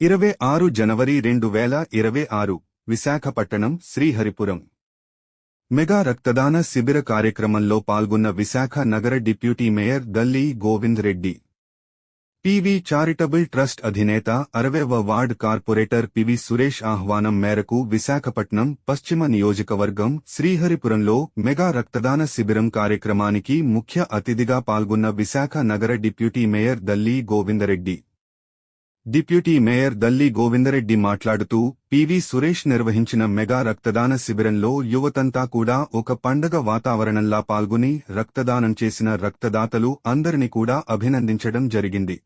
ఇరవై ఆరు జనవరి రెండు వేల ఇరవై ఆరు విశాఖపట్టణం శ్రీహరిపురం. మెగా రక్తదాన శిబిర కార్యక్రమంలో పాల్గొన్న విశాఖ నగర deputy mayor Dalli Govind Reddy. PV charitable trust అధినేత అరవేవ వార్డ్ కార్పొరేటర్ పివి సురేష్ ఆహ్వానం మేరకు విశాఖపట్నం పశ్చిమ నియోజకవర్గం శ్రీహరిపురంలో మెగా రక్తదాన శిబిరం కార్యక్రమానికి ముఖ్య అతిథిగా పాల్గొన్న విశాఖ నగర deputy mayor Dalli Govindareddy deputy mayor Dalli Govindareddy మాట్లాడుతూ పివి సురేష్ నిర్వహించిన మెగా రక్తదాన శిబిరంలో యువతంతా కూడా ఒక పండగ వాతావరణంలా పాల్గొని రక్తదానం చేసిన రక్తదాతలు అందరిని కూడా అభినందించడం జరిగింది.